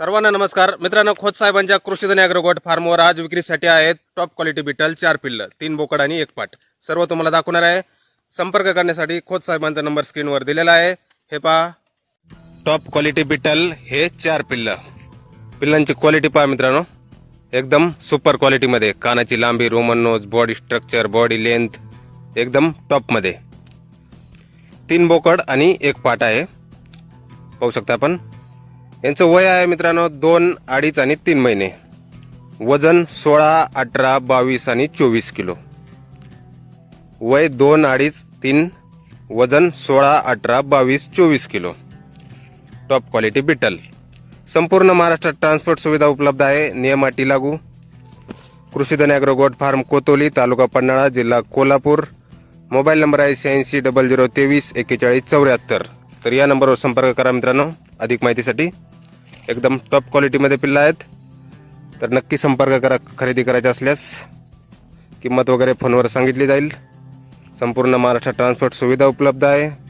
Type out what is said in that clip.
सर्वांना नमस्कार. मित्रांनो खोत साहेबांच्या कृषीधन अॅग्रोगोट फार्मवर आज विक्रीसाठी आहेत टॉप क्वालिटी बिटल चार पिल्ल तीन बोकड आणि एक पाट. सर्व तुम्हाला दाखवणार आहे. संपर्क करण्यासाठी खोत साहेबांचा नंबर स्क्रीनवर दिलेला आहे. हे पहा. टॉप क्वालिटी बिटल हे चार पिल्ल. पिल्लांची क्वालिटी पहा मित्रांनो. एकदम सुपर क्वालिटीमध्ये. कानाची लांबी Roman nose body structure body length एकदम टॉपमध्ये. तीन बोकड आणि एक पाट आहे. पाहू शकता आपण. यांचं वय आहे मित्रांनो दोन अडीच आणि तीन महिने. वजन सोळा अठरा बावीस आणि चोवीस किलो. वय दोन अडीच तीन वजन सोळा अठरा बावीस चोवीस किलो. टॉप क्वालिटी बिटल संपूर्ण महाराष्ट्रात ट्रान्सपोर्ट सुविधा उपलब्ध आहे. नियम अटी लागू. कृषीधन अॅग्रोगोट फार्म कोतोली तालुका पन्हाळा जिल्हा कोल्हापूर. मोबाईल नंबर आहे शहाऐंशी डबल झिरो तेवीस एक्केचाळीस चौऱ्याहत्तर. तर या नंबरवर संपर्क करा मित्रांनो अधिक माहितीसाठी. एकदम टॉप क्वालिटीमध्ये पिल्लं आहेत. तर नक्की संपर्क करा खरेदी करायचा असल्यास. किंमत वगैरे फोनवर सांगितली जाईल. संपूर्ण महाराष्ट्रात ट्रान्सपोर्ट सुविधा उपलब्ध आहे.